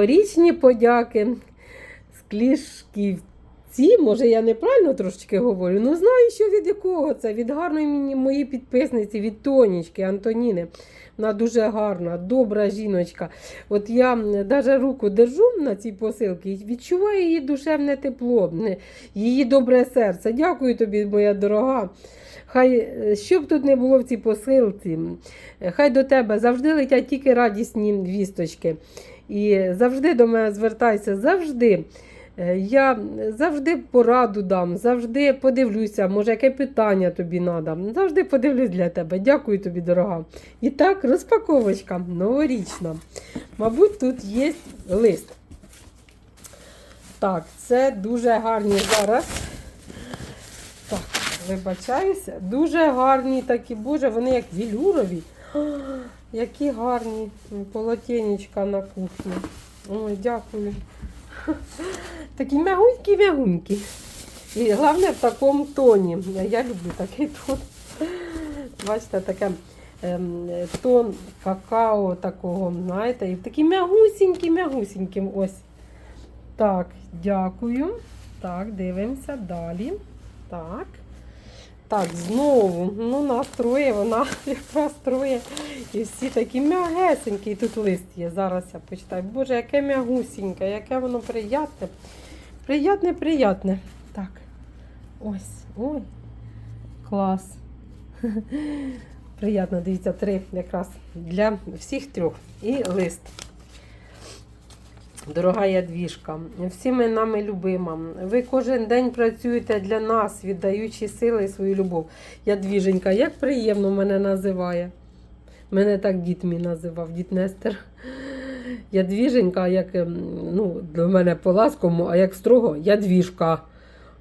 Річні подяки з клішківці, може я неправильно трошечки говорю, ну знаю, що від якого це, від гарної моєї підписниці, від Тонічки Антоніни. Вона дуже гарна, добра жіночка. От я навіть руку держу на цій посилці і відчуваю її душевне тепло, її добре серце. Дякую тобі, моя дорога. Хай е, що б тут не було в цій посилці, хай до тебе завжди летять тільки радісні вісточки. І завжди до мене звертайся, завжди. Е, Я завжди пораду дам, завжди подивлюся, може, яке питання тобі треба. Завжди подивлюсь для тебе. Дякую тобі, дорога. І так, розпаковочка новорічна. Мабуть, тут є лист. Так, це дуже гарні зараз. Вибачаюся. Дуже гарні такі, боже, вони як вілюрові. А, Які гарні полотенечка на кухні. Ой, дякую. Такі мягунькі-мягунькі. І головне в такому тоні. Я люблю такий тон. Бачите, таке ем, тон какао такого, знаєте, і такі мягусінькі-мягусінькі. Ось. Так, дякую. Так, дивимося далі. Так. Так, знову, ну, нас троє, вона якраз троє. І всі такі м'ягесенькі. Тут лист є. Зараз я почитаю. Боже, яке м'ягусіньке, яке воно приятне. Приятне, приятне. Так. Ось. Ой. Клас. Приятно, дивіться, три якраз для всіх трьох. І лист. Дорога ядвіжка, всіми нами любима. Ви кожен день працюєте для нас, віддаючи сили і свою любов. Ядвіженька, як приємно мене називає. Мене так дід мій називав, дід Нестер. Ядвіженька, як ем, ну, до мене по-ласкому, а як строго ядвіжка.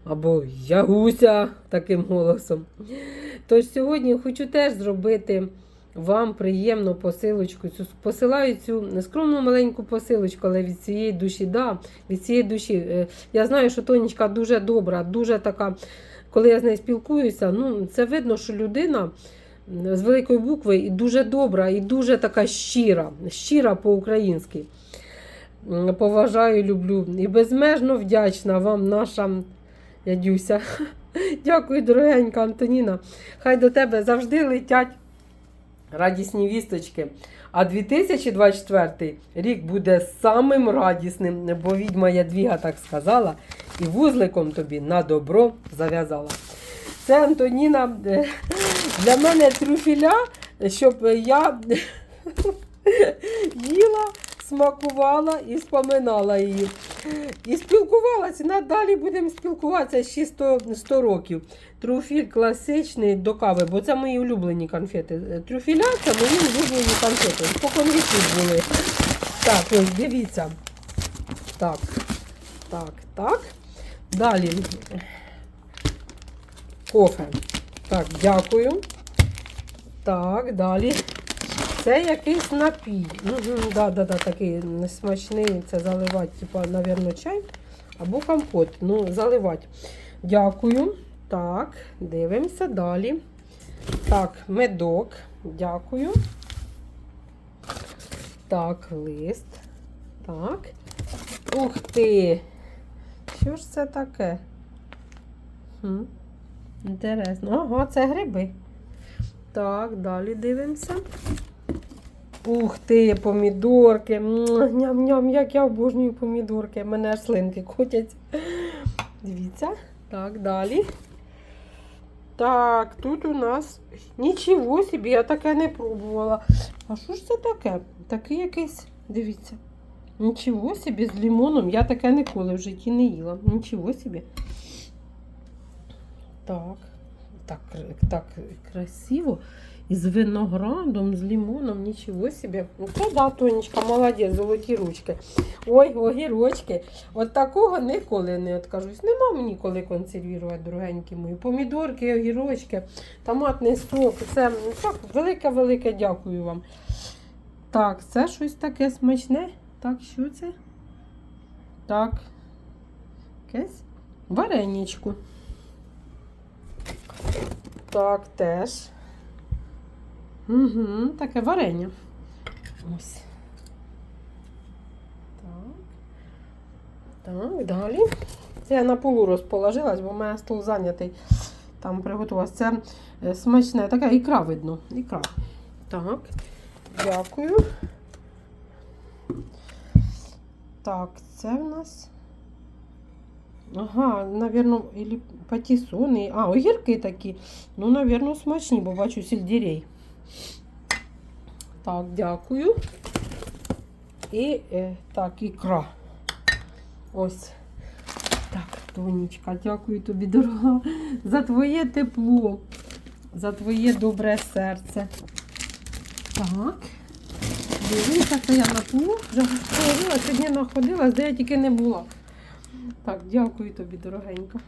Або ягуся таким голосом. Тож сьогодні хочу теж зробити вам приємну посилочку. Посилаю цю скромну маленьку посилочку, але від цієї душі, да, від цієї душі. Е, Я знаю, що Тонечка дуже добра, дуже така. Коли я з нею спілкуюся, ну це видно, що людина з великої букви і дуже добра, і дуже така щира, щира по-українськи. Поважаю, люблю і безмежно вдячна вам, наша Ядюся. Дякую, дорогенька Антоніна. Хай до тебе завжди летять радісні вісточки. А 2024 рік буде самим радісним, бо відьма Ядвіга так сказала, і вузликом тобі на добро зав'язала. Це Антоніна для мене трюфіля, щоб я їла, смакувала і споминала її. І спілкувалася. Надалі будемо спілкуватися ще 100, 100 років. Трюфіль класичний до кави, бо це мої улюблені конфети. Трюфіля це мої улюблені конфети. Віків були. Так, ось дивіться. Так, так, так. Далі. Кофе. Так, дякую. Так, далі. Це якийсь напій. Угу, да, да, да, такий смачний. Це заливати, типа, напевно, чай або компот. Ну, заливати. Дякую. Так, дивимося далі. Так, медок. Дякую. Так, лист. Так. Ух ти! Що ж це таке? Хм. Інтересно. Ага, це гриби. Так, далі дивимося. Ух ти, помідорки. Ням-ням, як я обожнюю помідорки. Мене аж слинки котять. Дивіться. Так, далі. Так, тут у нас нічого собі, я таке не пробувала. А що ж це таке? Такий якийсь, дивіться. Нічого собі з лимоном. Я таке ніколи в житті не їла. Нічого собі. Так, так, так красиво. І з виноградом, з лимоном, нічого собі. Ну, Це да, Тонечка, молодець, золоті ручки. Ой, огірочки. От такого ніколи не откажусь. Нема мені коли консервувати, дорогенькі мої. Помідорки, огірочки, томатний сок. Це ну, так, велике-велике дякую вам. Так, це щось таке смачне. Так, що це? Так. Якесь вареничку. Так, теж. Угу, таке варення. Ось. Так. Так, далі. Це я на полу розположилась, бо в мене стол зайнятий. Там приготувалась. Це е, смачне, така ікра видно. Ікра. Так, дякую. Так, це в нас. Ага, навірно, ілі патісони. А, огірки такі. Ну, навірно, смачні, бо бачу сельдерей. Так, дякую. І е, так, ікра. Ось. Так, Тонічка, дякую тобі, дорога, за твоє тепло, за твоє добре серце. Так. Дивіться, це я на полу вже розповіла, сьогодні находилась, де я тільки не була. Так, дякую тобі, дорогенька.